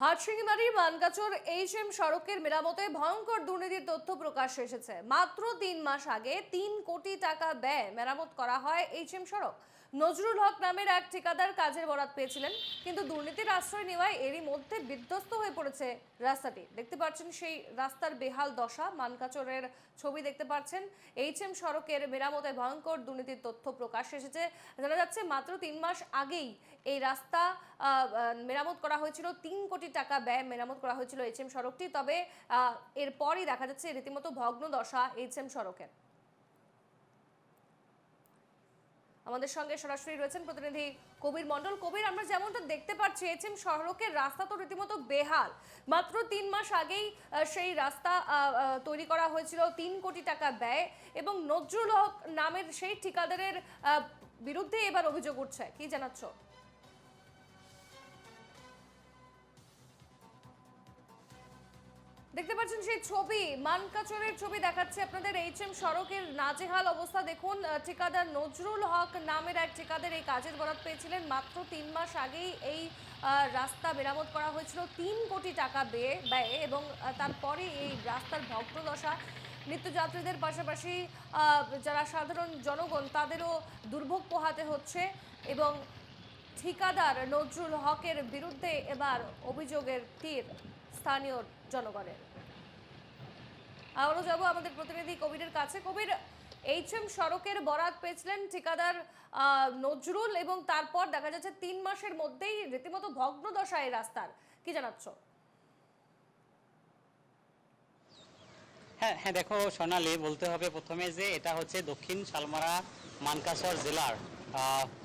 হাটশিঙ্গিমারি Mankachar H M সড়কের মেরামতে ভয়ঙ্কর দুর্নীতির তথ্য প্রকাশ এসেছে। মাত্র তিন মাস আগে তিন কোটি টাকা ব্যয় মেরামত করা হয় এইচ এম সড়ক। নজরুল হক নামের এক ঠিকাদার কাজের বরাত পেয়েছিলেন, কিন্তু দুর্নীতির আশ্রয় নেওয়ায় এরই মধ্যে বিধ্বস্ত হয়ে পড়েছে রাস্তাটি। দেখতে পাচ্ছেন সেই রাস্তার বেহাল দশা, মানকাচরের ছবি দেখতে পাচ্ছেন। এইচ এম সড়কের মেরামতে ভয়ঙ্কর দুর্নীতির তথ্য প্রকাশ এসেছে। জানা যাচ্ছে, মাত্র তিন মাস আগেই এই রাস্তা মেরামত করা হয়েছিল। তিন কোটি টাকা ব্যয় মেরামত করা হয়েছিল এইচ এম সড়কটি। তবে এরপরই দেখা যাচ্ছে, রীতিমতো ভগ্ন দশা এইচ এম সড়কের। আমাদের সঙ্গে সরাসরি রয়েছেন প্রতিনিধি কবির মণ্ডল। কবির, আমরা যেমনটা দেখতে পাচ্ছি এইচএম সড়কের রাস্তা তো রীতিমতো বেহাল। মাত্র তিন মাস আগেই সেই রাস্তা তৈরি করা হয়েছিল তিন কোটি টাকা ব্যয় এবং নজরুল হক নামের সেই ঠিকাদারের বিরুদ্ধে এবার অভিযোগ উঠছে। কি জানাচ্ছ? দেখতে পাচ্ছেন সেই ছবি, মানকাচরের ছবি দেখাচ্ছে আপনাদের। এইচএম সড়কের নাজেহাল অবস্থা দেখুন। ঠিকাদার নজরুল হক নামের এক ঠিকাদার এই কাজের বরাত পেয়েছিলেন। মাত্র তিন মাস আগেই এই রাস্তা মেরামত করা হয়েছিল। তিন কোটি টাকা ব্যয়ে ব্যয়ে এবং তারপরে এই রাস্তার ভগ্নদশা নিত্যযাত্রীদের পাশাপাশি যারা সাধারণ জনগণ, তাদেরও দুর্ভোগ পোহাতে হচ্ছে এবং ঠিকাদার নজরুল হকের বিরুদ্ধে এবার অভিযোগের তীর স্থানীয় জনগণের। আবারও যাব আমাদের প্রতিনিধি কবিরের কাছে। কবির, এইচএম সড়কের বরাত পেয়েছিলেন ঠিকাদার নজরুল এবং তারপর দেখা যাচ্ছে তিন মাসের মধ্যেই রীতিমতো ভগ্ন দশা এই রাস্তার। কি জানাচ্ছ? হ্যাঁ হ্যাঁ দেখো সোনালি, বলতে হবে প্রথমে যে এটা হচ্ছে দক্ষিণ শালমারা মানকাসর জেলার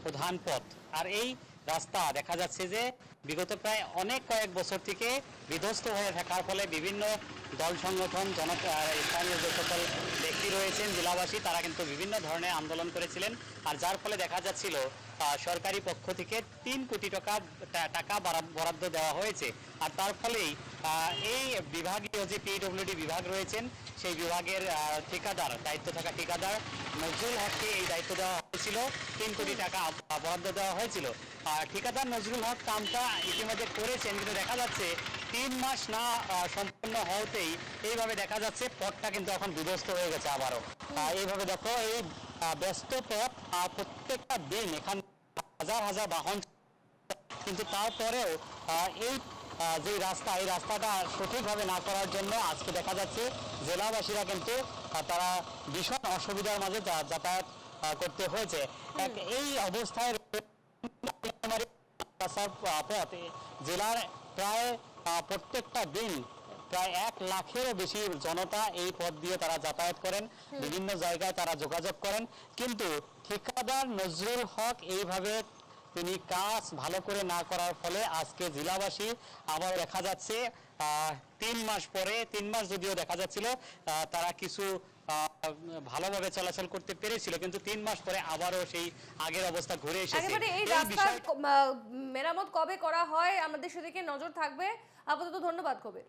প্রধান পথ। আর এই রাস্তা দেখা যাচ্ছে যে বিগত প্রায় অনেক কয়েক বছর থেকে বিধ্বস্ত হয়ে থাকার ফলে বিভিন্ন দল সংগঠন জন স্থানীয় যে সকল ব্যক্তি রয়েছেন, জেলাবাসী, তারা কিন্তু বিভিন্ন ধরনের আন্দোলন করেছিলেন। আর যার ফলে দেখা যাচ্ছিল সরকারি পক্ষ থেকে তিন কোটি টাকা টাকা বারা- বরাদ্দ দেওয়া হয়েছে। আর তার ফলেই এই বিভাগীয় যে পিডব্লিউডি বিভাগ রয়েছেন, সেই বিভাগের ঠিকাদার, দায়িত্ব থাকা ঠিকাদার নজরুল হককে এই দায়িত্ব দেওয়া হয়েছিল। তিন কোটি টাকা বরাদ্দ দেওয়া হয়েছিল। ঠিকাদার নজরুল হক কামটা ইতিমধ্যে করেছেন কিন্তু দেখা যাচ্ছে তিন মাস না সম্পূর্ণ হওয়াতেই এইভাবে দেখা যাচ্ছে পথটা কিন্তু এখন বিধ্বস্ত হয়ে গেছে আবারও। এইভাবে দেখো এই ব্যস্ত পথ প্রত্যেকটা দিন এখান হাজার হাজার বাহন কিন্তু তারপরেও এই যে রাস্তা এই রাস্তাটা সঠিকভাবে না করার জন্য আজকে দেখা যাচ্ছে জেলাবাসীরা কিন্তু তারা ভীষণ অসুবিধার মাঝে যাতায়াত করতে হয়েছে। এই অবস্থায় এ জেলার প্রায় প্রত্যেকটা দিন প্রায় এক লাখেরও বেশি জনতা এই পথ দিয়ে তারা যাতায়াত করেন। বিভিন্ন জায়গায় তারা যোগাযোগ করেন। কিন্তু ঠিকাদার নজরুল হক এইভাবে তিনি কাজ ভালো করে না করার ফলে আজকে জেলাবাসী আবার দেখা যাচ্ছে আহ, তিন মাস পরে তিন মাস যদিও দেখা যাচ্ছিল তারা কিছু ভালোভাবে চলাচল করতে পেরেছিল কিন্তু তিন মাস পরে আবারও সেই আগের অবস্থা ঘুরে এসেছে। এই রাস্তার মেরামত কবে করা হয় আমাদের সেদিকে নজর থাকবে। আপাতত ধন্যবাদ কবির।